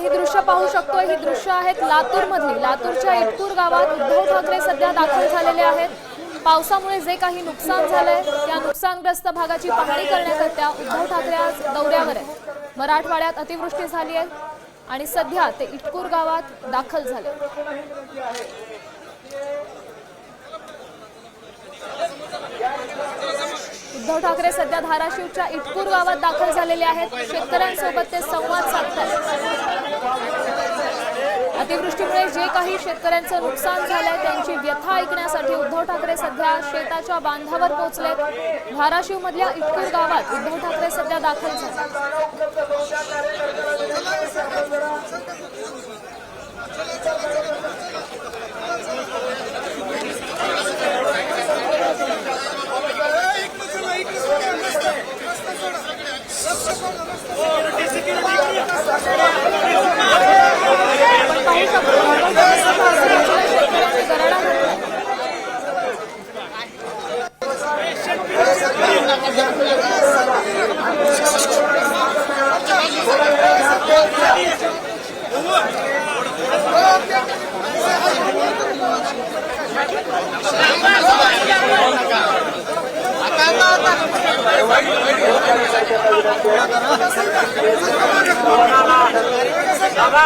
आपण ही दृश्य पाहू शकतो ही दृश्य आहेत लातूर मधली लातूरच्या इटकूर गावात उद्धव ठाकरे सध्या दाखल झालेले आहेत. पावसामुळे जे काही नुकसान झालंय त्या नुकसानग्रस्त भागाची पाहणी करण्याकरता उद्धव ठाकरे आज दौऱ्यावर आहेत. मराठवाड्यात अतिवृष्टी झाली आहे आणि सध्या ते इटकूर गावात दाखल झाले. उद्धव ठाकरे सध्या धाराशिवच्या इटकूर गावात दाखल झालेले आहेत. शेतकऱ्यांसोबत ते संवाद साधतात अतिवृष्टीमुळे जे काही शेतकऱ्यांचं नुकसान झालंय त्यांची व्यथा ऐकण्यासाठी उद्धव ठाकरे सध्या शेताच्या बांधावर पोहोचले धाराशिव मधल्या इटकूर गावात उद्धव ठाकरे सध्या दाखल झाले. দাদা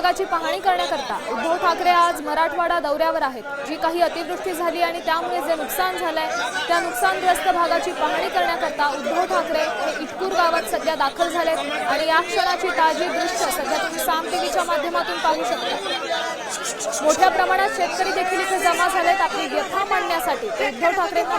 भागाची पाहणी करण्याकरता उद्धव ठाकरे आज मराठवाडा दौऱ्यावर आहेत. जी काही अतिवृष्टी झाली आणि त्यामुळे जे नुकसान झालंय त्या नुकसानग्रस्त भागाची पाहणी करण्याकरता उद्धव ठाकरे हे इटकूर गावात सध्या दाखल झालेत आणि या क्षणाची ताजी दृश्य सध्या तुम्ही साम टीव्हीच्या माध्यमातून पाहू शकता. मोठ्या प्रमाणात शेतकरी देखील इथे जमा झालेत. आपली व्यथा मांडण्यासाठी ते उद्धव ठाकरेंना